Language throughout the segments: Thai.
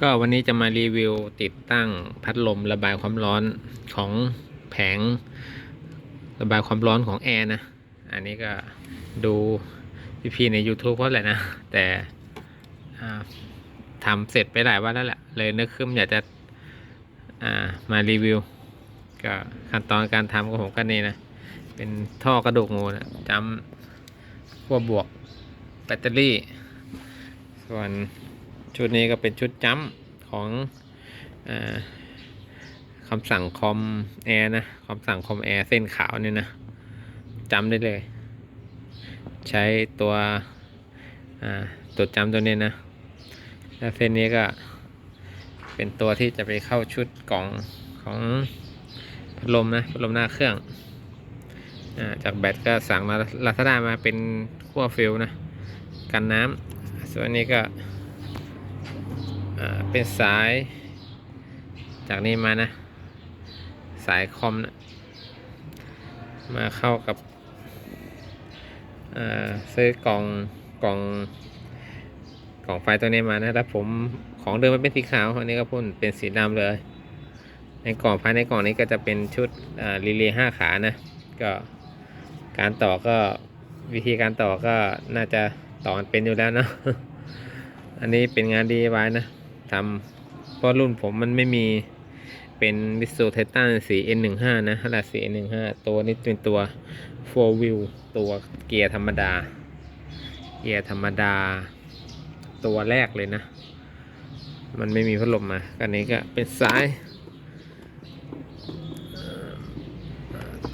ก็วันนี้จะมารีวิวติดตั้งพัดลมระบายความร้อนของแผง ระบายความร้อนของแอร์นะ อันนี้ก็ดูพี่ๆใน YouTube เพราแหละนะ แต่ทำเสร็จไปหลายวันแล้วแหละ เลยนึกขึ้นอยากจะามารีวิว ก็ขั้นตอนการทำของผมก็นี่นะ เป็นท่อกระดูกงูนะจำขั้วบวกแบตเตอรี่ ส่วน ชุดนี้ก็เป็นชุดจ้ำของอคำสั่งคอมแอร์นะคำสั่งคอมแอร์เส้นขาวนี่นะจำได้เลย ใช้ตัวตัวจำตัวนี้นะแล้วเส้นนี้ก็เป็นตัวที่จะไปเข้าชุดกล่องของพัดลมนะพัดลมหน้าเครื่องอาจากแบตก็สั่งมาลาซาด้ามาเป็นขั้วฟิลนะ กันน้ำส่วนนี้ก็ เป็นสาย จากนี้มานะ สายคอมนะมาเข้ากับซื้อกล่องกล่องกล่องไฟตัวนี้มานะแล้วผมของเดิมมันเป็นสีขาวอันนี้ก็พ่นเป็นสีดำเลย ในกล่องภายในกล่องนี้ก็จะเป็นชุดอ่ารีเลย์ห้าขานะก็การต่อก็วิธีการต่อก็น่าจะต่อเป็นอยู่แล้วเนอะอันนี้เป็นงาน DIY นะ ทำเพราะรุ่นผมมันไม่มีเป็นวิสูไททันสี N15 นะขนาดสี N15 ตัวนี้เป็นตัว4 wheel ตัวเกียร์ธรรมดา เกียร์ธรรมดา ตัวแรกเลยนะ มันไม่มีพัดลมมากันนี้ก็เป็นสาย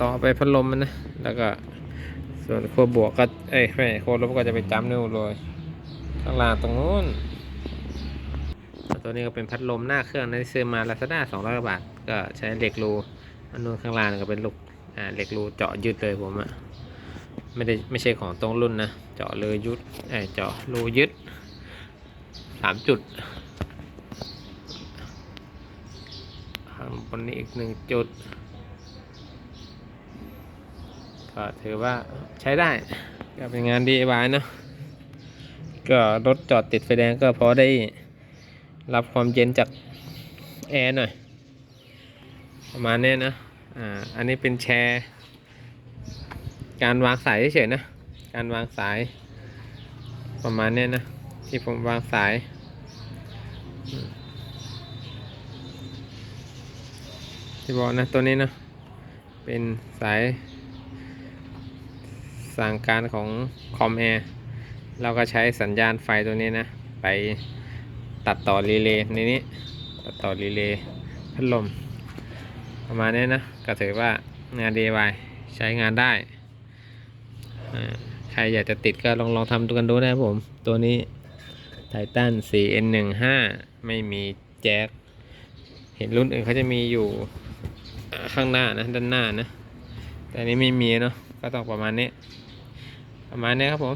ต่อไปพัดลมมันนะ แล้วก็ส่วนขั้วบวกก็ เอ้ยไม่ขั้วลบก็จะไปจ้ำนู่นเลย ข้างล่างตรงนู้น ตัวนี้ก็เป็นพัดลมหน้าเครื่องนะที่ซื้อมาลาซาด้าสองร้อยบาท ก็ใช้เหล็กรูอันนู้นข้างล่างก็เป็นลูกอ่าเหล็กรูเจาะยึดเลยผมอะไม่ได้ไม่ใช่ของตรงรุ่นนะ เจาะเลยยึดเอเจาะรูยึดสามจุดข้างบนนี้อีกหนึ่งจุด ก็ถือว่าใช้ได้ก็เป็นงาน DIY เนอะก็รถจอดติดไฟแดงก็พอได้ รับความเย็นจากแอร์หน่อย ประมาณนี้นะ อ่า อันนี้เป็นแชร์ การวางสายเฉยๆนะ การวางสาย ประมาณนี้นะ ที่ผมวางสาย ที่บอกนะ ตัวนี้นะ เป็นสาย สั่งการของคอมแอร์ เราก็ใช้สัญญาณไฟตัวนี้นะ ไป ตัดต่อรีเลย์ในนี้ตัดต่อรีเลย์พัดลม ประมาณนี้นะก็ถือว่างาน DIY ใช้งานได้ ใครอยากจะติดก็ลองลองทำดูกันดูนะครับผม ตัวนี้ไททัน 4N15 ไม่มีแจ็คเห็นรุ่นอื่นเขาจะมีอยู่ข้างหน้านะ ด้านหน้านะ แต่นนี้ไม่มีเนาะก็ต้องประมาณนี้ ประมาณนี้ครับผม